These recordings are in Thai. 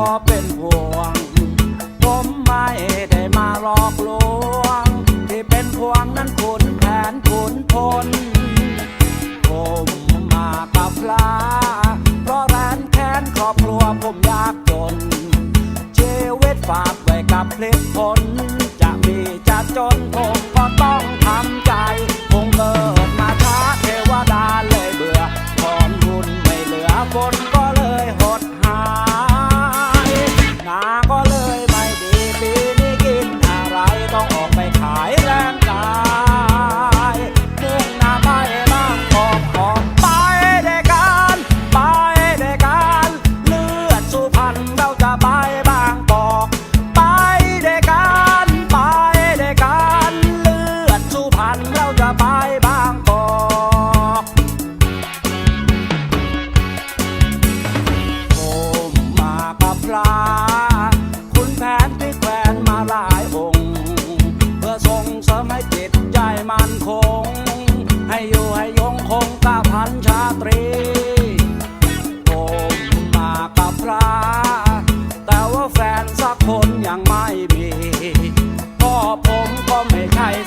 อเป็นพวง ผมไม่ได้มาหลอกลวง ที่เป็นพวงนั้นคุณแผนคุณพล ผมมาปับลาเพราะร้านแค้นครอบครัวผมยากจนเชเวิตฝากไว้กับเพลิดพลจะมีจะจนผมก็ต้องทำใจ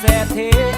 เศรษฐี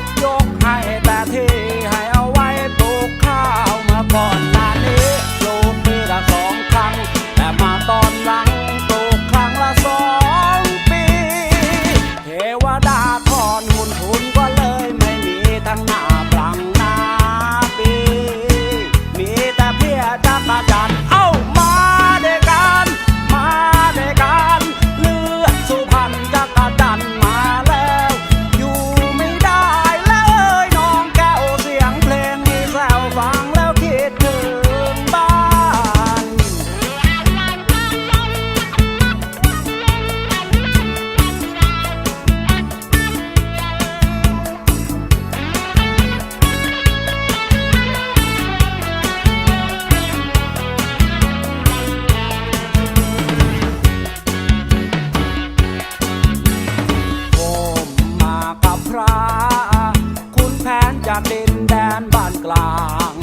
แดนบ้านกลาง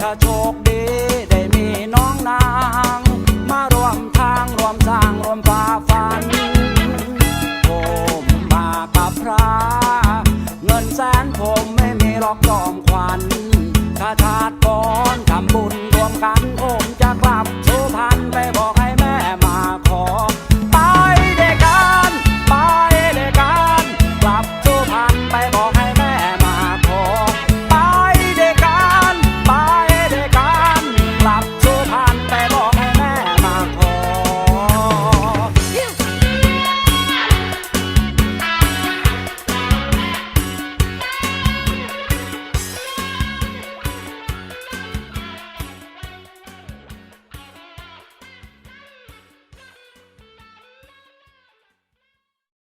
ถ้าโชคดีได้มีน้องนาง มารวมทางรวมสร้างรวมฝ่าฟันผมมากับพระ เงินแสนผมไม่มีรอกจอมควันคาถา